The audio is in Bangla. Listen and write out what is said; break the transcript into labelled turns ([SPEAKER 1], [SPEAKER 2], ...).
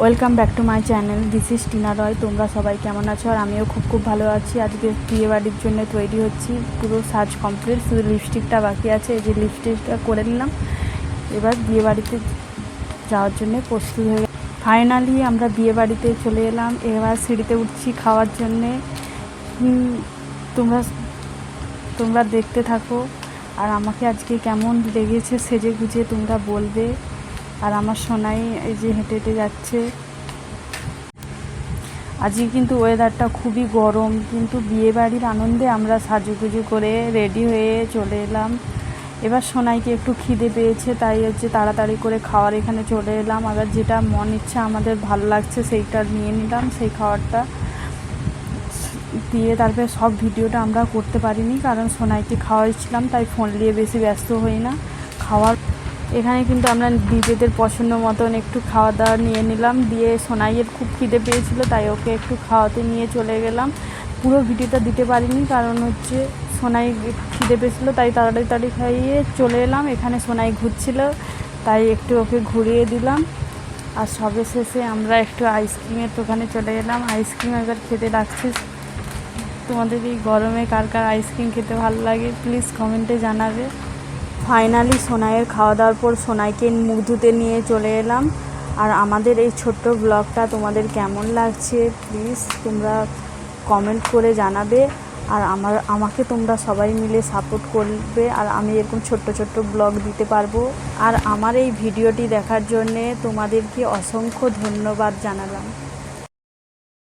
[SPEAKER 1] Welcome back to my channel this is Tina Roy, তোমরা সবাই কেমন আছো? আর আমিও খুব খুব ভালো আছি। আজকে বিয়ে বাড়ির জন্য তৈরি হচ্ছি, পুরো সাজ কমপ্লিট শুধু লিপস্টিকটা বাকি আছে, এই যে লিপস্টিকটা করে নিলাম। এবার বিয়ে বাড়িতে যাওয়ার জন্য প্রস্তুত হয়ে ফাইনালি আমরা বিয়ে বাড়িতে চলে এলাম, এবার সিঁড়িতে উঠছি খাওয়ার জন্যে। তোমরা তোমরা দেখতে থাকো, আর আমাকে আজকে কেমন লেগেছে সেজে গুজে তোমরা বলবে। আর আমার সোনাই এই যে হেঁটে হেঁটে যাচ্ছে। আজকে কিন্তু ওয়েদারটা খুবই গরম, কিন্তু বিয়ে বাড়ির আনন্দে আমরা সাজুগুজু করে রেডি হয়ে চলে এলাম। এবার সোনাইকে একটু খিদে পেয়েছে, তাই হচ্ছে তাড়াতাড়ি করে খাওয়ার এখানে চলে এলাম। আবার যেটা মন ইচ্ছা আমাদের ভালো লাগছে সেইটা নিয়ে নিলাম, সেই খাবারটা দিয়ে তারপরে সব ভিডিওটা আমরা করতে পারিনি, কারণ সোনাইকে খাওয়াইছিলাম, তাই ফোন নিয়ে বেশি ব্যস্ত হই না। খাওয়ার এখানে কিন্তু আমরা নিজেদের পছন্দ মতন একটু খাওয়া দাওয়া নিয়ে নিলাম। দিয়ে সোনাইয়ের খুব খিদে পেয়েছিল, তাই ওকে একটু খাওয়াতে নিয়ে চলে গেলাম। পুরো ভিডিওটা দিতে পারিনি, কারণ হচ্ছে সোনাই খিদে পেয়েছিলো, তাই তাড়াতাড়ি তাড়ি খাইয়ে চলে এলাম। এখানে সোনাই ঘুরছিল, তাই একটু ওকে ঘুরিয়ে দিলাম। আর সবে শেষে আমরা একটু আইসক্রিমের দোকানে চলে এলাম। আইসক্রিম একবার খেতে ডাকছে। তোমাদের এই গরমে কার কার আইসক্রিম খেতে ভালো লাগে প্লিজ কমেন্টে জানাবে। ফাইনালি সোনাইয়ের খাওয়া দাওয়ার পর সোনাইকে মুখ ধুতে নিয়ে চলে এলাম। আর আমাদের এই ছোট্ট ব্লগটা তোমাদের কেমন লাগছে প্লিজ তোমরা কমেন্ট করে জানাবে। আর আমার, আমাকে তোমরা সবাই মিলে সাপোর্ট করবে। আর আমি এরকম ছোট্ট ছোট্ট ব্লগ দিতে পারব। আর আমার এই ভিডিওটি দেখার জন্যে তোমাদেরকে অসংখ্য ধন্যবাদ জানালাম।